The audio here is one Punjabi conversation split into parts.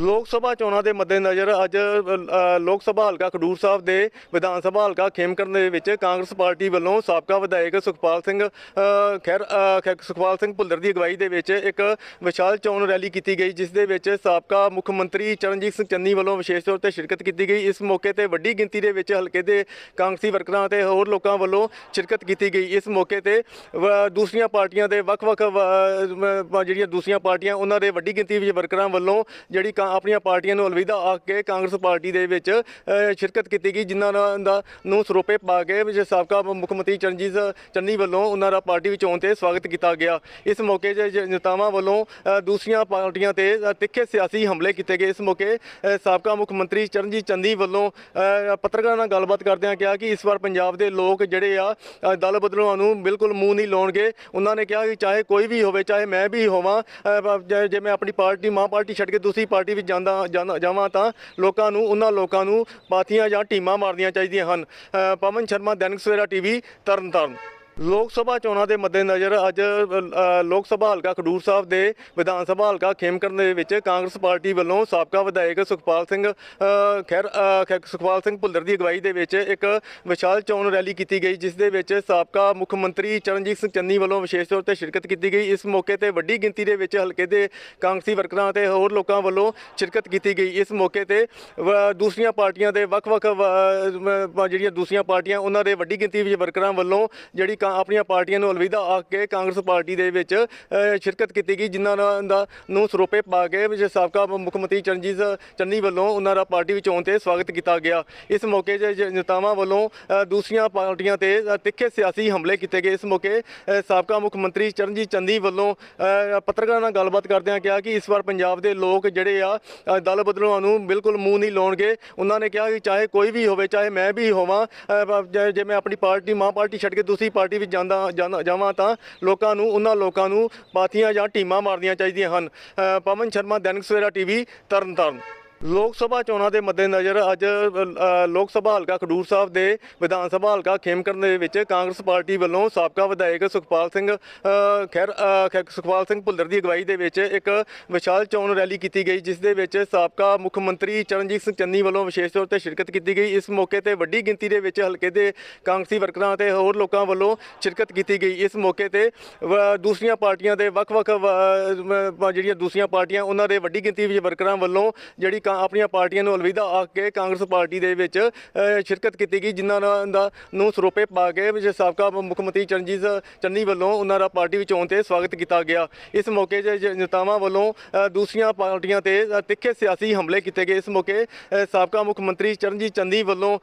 ਲੋਕ ਸਭਾ ਚੋਣਾਂ ਦੇ ਮੱਦੇਨਜ਼ਰ ਅੱਜ ਲੋਕ ਸਭਾ ਹਲਕਾ ਖਡੂਰ ਸਾਹਿਬ ਦੇ ਵਿਧਾਨ ਸਭਾ ਹਲਕਾ ਖੇਮਕਰਨ ਦੇ ਵਿੱਚ ਕਾਂਗਰਸ ਪਾਰਟੀ ਵੱਲੋਂ ਸਾਬਕਾ ਵਿਧਾਇਕ ਸੁਖਪਾਲ ਸਿੰਘ ਖੈਰ ਸੁਖਪਾਲ ਸਿੰਘ ਭੁੱਲਰ ਦੀ ਅਗਵਾਈ ਦੇ ਵਿੱਚ ਇੱਕ ਵਿਸ਼ਾਲ ਚੋਣ ਰੈਲੀ ਕੀਤੀ ਗਈ, ਜਿਸ ਦੇ ਵਿੱਚ ਸਾਬਕਾ ਮੁੱਖ ਮੰਤਰੀ ਚਰਨਜੀਤ ਸਿੰਘ ਚੰਨੀ ਵੱਲੋਂ ਵਿਸ਼ੇਸ਼ ਤੌਰ ਤੇ ਸ਼ਿਰਕਤ ਕੀਤੀ ਗਈ। ਇਸ ਮੌਕੇ ਤੇ ਵੱਡੀ ਗਿਣਤੀ ਦੇ ਵਿੱਚ ਹਲਕੇ ਦੇ ਕਾਂਗਰਸੀ ਵਰਕਰਾਂ ਅਤੇ ਹੋਰ ਲੋਕਾਂ ਵੱਲੋਂ ਸ਼ਿਰਕਤ ਕੀਤੀ ਗਈ। ਇਸ ਮੌਕੇ ਤੇ, ਵ- ਦੂਸਰੀਆਂ ਪਾਰਟੀਆਂ ਦੇ ਵੱਖ-ਵੱਖ ਜਿਹੜੀਆਂ ਦੂਸਰੀਆਂ ਪਾਰਟੀਆਂ, ਉਹਨਾਂ ਦੇ ਵੱਡੀ ਗਿਣਤੀ ਵਿੱਚ ਵਰਕਰਾਂ ਵੱਲੋਂ ਜਿਹੜੀ ਕਾਂ- ਆਪਣੀਆਂ ਪਾਰਟੀਆਂ ਨੂੰ ਅਲਵਿਦਾ ਆਖ ਕੇ ਕਾਂਗਰਸ ਪਾਰਟੀ ਦੇ ਵਿੱਚ ਸ਼ਿਰਕਤ ਕੀਤੀ ਗਈ ਜਿਨ੍ਹਾਂ ਦਾ ਨੂੰ ਸਰੋਪੇ ਪਾ ਕੇ ਵਿੱਚ ਸਾਬਕਾ ਮੁੱਖ ਮੰਤਰੀ ਚਰਨਜੀਤ ਚੰਨੀ ਵੱਲੋਂ ਉਹਨਾਂ ਦਾ ਪਾਰਟੀ ਵਿੱਚ ਆਉਣ ਤੇ ਸਵਾਗਤ ਕੀਤਾ ਗਿਆ। ਇਸ ਮੌਕੇ 'ਤੇ ਜ- ਨੇਤਾਵਾਂ ਵੱਲੋਂ ਦੂਸਰੀਆਂ ਪਾਰਟੀਆਂ ਤੇ ਤਿੱਖੇ ਸਿਆਸੀ ਹਮਲੇ ਕੀਤੇ ਗਏ। ਇਸ ਮੌਕੇ ਸਾਬਕਾ ਮੁੱਖ ਮੰਤਰੀ ਚਰਨਜੀਤ ਚੰਨੀ ਵੱਲੋਂ ਪੱਤਰਕਾਰਾਂ ਨਾਲ ਗੱਲਬਾਤ ਕਰਦਿਆਂ ਕਿਹਾ ਕਿ ਇਸ ਵਾਰ ਪੰਜਾਬ ਦੇ ਲੋਕ ਜਿਹੜੇ ਆ ਦਲ ਬਦਲੂਆਂ ਨੂੰ ਬਿਲਕੁਲ ਮੂੰਹ ਨਹੀਂ ਲਾਉਣਗੇ। ਉਹਨਾਂ ਨੇ ਕਿਹਾ ਕਿ ਚਾਹੇ ਕੋਈ ਵੀ ਹੋਵੇ ਚਾਹੇ ਮੈਂ ਵੀ ਹੋਵਾਂ ਅ, ਜੇ ਮੈਂ ਆਪਣੀ ਪਾਰਟੀ ਮਾਂ ਪਾਰਟੀ ਛੱਡ ਕੇ ਦੂਸਰੀ ਪਾਰਟੀ ਵਿੱਚ ਜਾਂਦਾ ਜਾਂਦਾ- ਜਾਵਾਂ ਤਾਂ ਲੋਕਾਂ ਨੂੰ, ਉਹਨਾਂ ਲੋਕਾਂ ਨੂੰ ਪਾਥੀਆਂ ਜਾਂ ਟੀਮਾਂ ਮਾਰਨੀਆਂ ਚਾਹੀਦੀਆਂ ਹਨ। ਪਵਨ ਸ਼ਰਮਾ, ਦੈਨਿਕ ਸਵੇਰਾ ਟੀਵੀ, ਤਰਨਤਾਰਨ। ਲੋਕ ਸਭਾ ਚੋਣਾਂ ਦੇ ਮੱਦੇਨਜ਼ਰ ਅੱਜ ਲੋਕ ਸਭਾ ਹਲਕਾ ਖਡੂਰ ਸਾਹਿਬ ਦੇ ਵਿਧਾਨ ਸਭਾ ਹਲਕਾ ਖੇਮਕਰਨ ਦੇ ਵਿੱਚ ਕਾਂਗਰਸ ਪਾਰਟੀ ਵੱਲੋਂ ਸਾਬਕਾ ਵਿਧਾਇਕ ਸੁਖਪਾਲ ਸਿੰਘ ਖੈਰ ਸੁਖਪਾਲ ਸਿੰਘ ਭੁੱਲਰ ਦੀ ਅਗਵਾਈ ਦੇ ਵਿੱਚ ਇੱਕ ਵਿਸ਼ਾਲ ਚੋਣ ਰੈਲੀ ਕੀਤੀ ਗਈ, ਜਿਸ ਦੇ ਵਿੱਚ ਸਾਬਕਾ ਮੁੱਖ ਮੰਤਰੀ ਚਰਨਜੀਤ ਸਿੰਘ ਚੰਨੀ ਵੱਲੋਂ ਵਿਸ਼ੇਸ਼ ਤੌਰ ਤੇ ਸ਼ਿਰਕਤ ਕੀਤੀ ਗਈ। ਇਸ ਮੌਕੇ ਤੇ ਵੱਡੀ ਗਿਣਤੀ ਦੇ ਵਿੱਚ ਹਲਕੇ ਦੇ ਕਾਂਗਰਸੀ ਵਰਕਰਾਂ ਅਤੇ ਹੋਰ ਲੋਕਾਂ ਵੱਲੋਂ ਸ਼ਿਰਕਤ ਕੀਤੀ ਗਈ। ਇਸ ਮੌਕੇ ਤੇ ਵ- ਦੂਸਰੀਆਂ ਪਾਰਟੀਆਂ ਦੇ ਵੱਖ-ਵੱਖ ਜਿਹੜੀਆਂ ਦੂਸਰੀਆਂ ਪਾਰਟੀਆਂ, ਉਹਨਾਂ ਦੇ ਵੱਡੀ ਗਿਣਤੀ ਵਿੱਚ ਵਰਕਰਾਂ ਵੱਲੋਂ ਜਿਹੜੀ ਕਾਂ- ਆਪਣੀਆਂ ਪਾਰਟੀਆਂ ਨੂੰ ਅਲਵਿਦਾ ਆਖ ਕੇ ਕਾਂਗਰਸ ਪਾਰਟੀ ਦੇ ਵਿੱਚ ਸ਼ਿਰਕਤ ਕੀਤੀ ਗਈ, ਜਿਨ੍ਹਾਂ ਦਾ- ਨੂੰ ਸਰੋਪੇ ਪਾ ਕੇ ਵਿੱਚ ਸਾਬਕਾ ਮੁੱਖ ਮੰਤਰੀ ਚਰਨਜੀਤ ਚੰਨੀ ਵੱਲੋਂ ਉਹਨਾਂ ਦਾ ਪਾਰਟੀ ਵਿੱਚ ਆਉਣ ਤੇ ਸਵਾਗਤ ਕੀਤਾ ਗਿਆ। ਇਸ ਮੌਕੇ 'ਤੇ ਨੇਤਾਵਾਂ ਵੱਲੋਂ ਦੂਸਰੀਆਂ ਪਾਰਟੀਆਂ ਤੇ ਤਿੱਖੇ ਸਿਆਸੀ ਹਮਲੇ ਕੀਤੇ ਗਏ। ਇਸ ਮੌਕੇ ਸਾਬਕਾ ਮੁੱਖ ਮੰਤਰੀ ਚਰਨਜੀਤ ਚੰਨੀ ਵੱਲੋਂ ਪੱਤਰਕਾਰਾਂ ਨਾਲ ਗੱਲਬਾਤ ਕਰਦਿਆਂ ਕਿਹਾ ਕਿ ਇਸ ਵਾਰ ਪੰਜਾਬ ਦੇ ਲੋਕ ਜਿਹੜੇ ਆ ਦਲ ਬਦਲੂਆਂ ਨੂੰ ਬਿਲਕੁਲ ਮੂੰਹ ਨਹੀਂ ਲਾਉਣਗੇ। ਉਹਨਾਂ ਨੇ ਕਿਹਾ ਕਿ ਚਾਹੇ ਕੋਈ ਵੀ ਹੋਵੇ, ਚਾਹੇ ਮੈਂ ਵੀ ਹੋਵਾਂ ਜੇ ਮੈਂ ਆਪਣੀ ਪਾਰਟੀ, ਮਾਂ ਪਾਰਟੀ ਛੱਡ ਕੇ ਦੂਸਰੀ ਪਾਰਟੀ ਵਿੱਚ ਜਾਂਦਾ, ਜਾਂਦਾ- ਜਾਵਾਂ ਤਾਂ ਲੋਕਾਂ ਨੂੰ, ਉਹਨਾਂ ਲੋਕਾਂ ਨੂੰ ਪਾਥੀਆਂ ਜਾਂ ਟੀਮਾਂ ਮਾਰਨੀਆਂ ਚਾਹੀਦੀਆਂ ਹਨ। ਪਵਨ ਸ਼ਰਮਾ, ਦੈਨਿਕ ਸਵੇਰਾ ਟੀਵੀ, ਤਰਨਤਾਰਨ। ਲੋਕ ਸਭਾ ਚੋਣਾਂ ਦੇ ਮੱਦੇਨਜ਼ਰ ਅੱਜ ਲੋਕ ਸਭਾ ਹਲਕਾ ਖਡੂਰ ਸਾਹਿਬ ਦੇ ਵਿਧਾਨ ਸਭਾ ਹਲਕਾ ਖੇਮਕਰਨ ਦੇ ਵਿੱਚ ਕਾਂਗਰਸ ਪਾਰਟੀ ਵੱਲੋਂ ਸਾਬਕਾ ਵਿਧਾਇਕ ਸੁਖਪਾਲ ਸਿੰਘ ਖੈਰ ਸੁਖਪਾਲ ਸਿੰਘ ਭੁੱਲਰ ਦੀ ਅਗਵਾਈ ਦੇ ਵਿੱਚ ਇੱਕ ਵਿਸ਼ਾਲ ਚੋਣ ਰੈਲੀ ਕੀਤੀ ਗਈ, ਜਿਸ ਦੇ ਵਿੱਚ ਸਾਬਕਾ ਮੁੱਖ ਮੰਤਰੀ ਚਰਨਜੀਤ ਸਿੰਘ ਚੰਨੀ ਵੱਲੋਂ ਵਿਸ਼ੇਸ਼ ਤੌਰ ਤੇ ਸ਼ਿਰਕਤ ਕੀਤੀ ਗਈ। ਇਸ ਮੌਕੇ ਤੇ ਵੱਡੀ ਗਿਣਤੀ ਦੇ ਵਿੱਚ ਹਲਕੇ ਦੇ ਕਾਂਗਰਸੀ ਵਰਕਰਾਂ ਅਤੇ ਹੋਰ ਲੋਕਾਂ ਵੱਲੋਂ ਸ਼ਿਰਕਤ ਕੀਤੀ ਗਈ। ਇਸ ਮੌਕੇ ਤੇ ਵ- ਦੂਸਰੀਆਂ ਪਾਰਟੀਆਂ ਦੇ ਵੱਖ-ਵੱਖ ਜਿਹੜੀਆਂ ਦੂਸਰੀਆਂ ਪਾਰਟੀਆਂ, ਉਹਨਾਂ ਦੇ ਵੱਡੀ ਗਿਣਤੀ ਵਿੱਚ ਵਰਕਰਾਂ ਵੱਲੋਂ ਜਿਹੜੀ ਆਪਣੀਆਂ ਪਾਰਟੀਆਂ ਨੂੰ ਅਲਵਿਦਾ ਆਖ ਕੇ ਕਾਂਗਰਸ ਪਾਰਟੀ ਦੇ ਵਿੱਚ ਸ਼ਿਰਕਤ ਕੀਤੀ ਗਈ ਜਿਨ੍ਹਾਂ ਦਾ- ਨੂੰ ਸਰੋਪੇ ਪਾ ਕੇ ਵਿੱਚ ਸਾਬਕਾ ਮੁੱਖ ਮੰਤਰੀ ਚਰਨਜੀਤ ਚੰਨੀ ਵੱਲੋਂ ਉਹਨਾਂ ਦਾ ਪਾਰਟੀ ਵਿੱਚ ਆਉਣ ਤੇ ਸਵਾਗਤ ਕੀਤਾ ਗਿਆ। ਇਸ ਮੌਕੇ 'ਤੇ ਨੇਤਾਵਾਂ ਵੱਲੋਂ ਦੂਸਰੀਆਂ ਪਾਰਟੀਆਂ ਤੇ ਤਿੱਖੇ ਸਿਆਸੀ ਹਮਲੇ ਕੀਤੇ ਗਏ। ਇਸ ਮੌਕੇ ਸਾਬਕਾ ਮੁੱਖ ਮੰਤਰੀ ਚਰਨਜੀਤ ਚੰਨੀ ਵੱਲੋਂ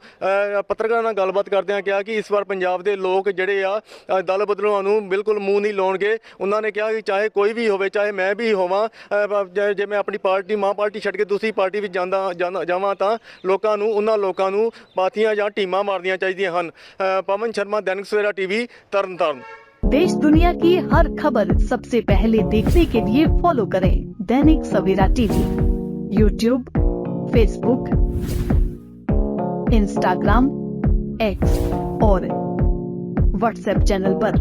ਪੱਤਰਕਾਰਾਂ ਨਾਲ ਗੱਲਬਾਤ ਕਰਦਿਆਂ ਕਿਹਾ ਕਿ ਇਸ ਵਾਰ ਪੰਜਾਬ ਦੇ ਲੋਕ ਜਿਹੜੇ ਆ ਦਲ ਬਦਲੂਆਂ ਨੂੰ ਬਿਲਕੁਲ ਮੂੰਹ ਨਹੀਂ ਲਾਉਣਗੇ। ਉਹਨਾਂ ਨੇ ਕਿਹਾ ਕਿ ਚਾਹੇ ਕੋਈ ਵੀ ਹੋਵੇ ਚਾਹੇ ਮੈਂ ਵੀ ਹੋਵਾਂ ਅ, ਜੇ ਮੈਂ ਆਪਣੀ ਪਾਰਟੀ ਮਾਂ ਪਾਰਟੀ ਛੱਡ ਕੇ ਦੂਸਰੀ ਪਾਰਟੀ ਵਿੱਚ ਜਾਂਦਾ ਜਾਂਦਾ- ਜਾਵਾਂ ਤਾਂ ਲੋਕਾਂ ਨੂੰ ਉਹਨਾਂ ਲੋਕਾਂ ਨੂੰ ਪਾਥੀਆਂ ਜਾਂ ਟੀਮਾਂ ਮਾਰਨੀਆਂ ਚਾਹੀਦੀਆਂ ਹਨ ਅ, ਪਵਨ ਸ਼ਰਮਾ ਦੈਨਿਕ ਸਵੇਰਾ ਟੀਵੀ ਤਰਨਤਾਰਨ देश दुनिया की हर खबर सबसे पहले देखने के लिए फॉलो करें Dainik Savera TV YouTube Facebook Instagram X और व्हाट्सएप चैनल पर।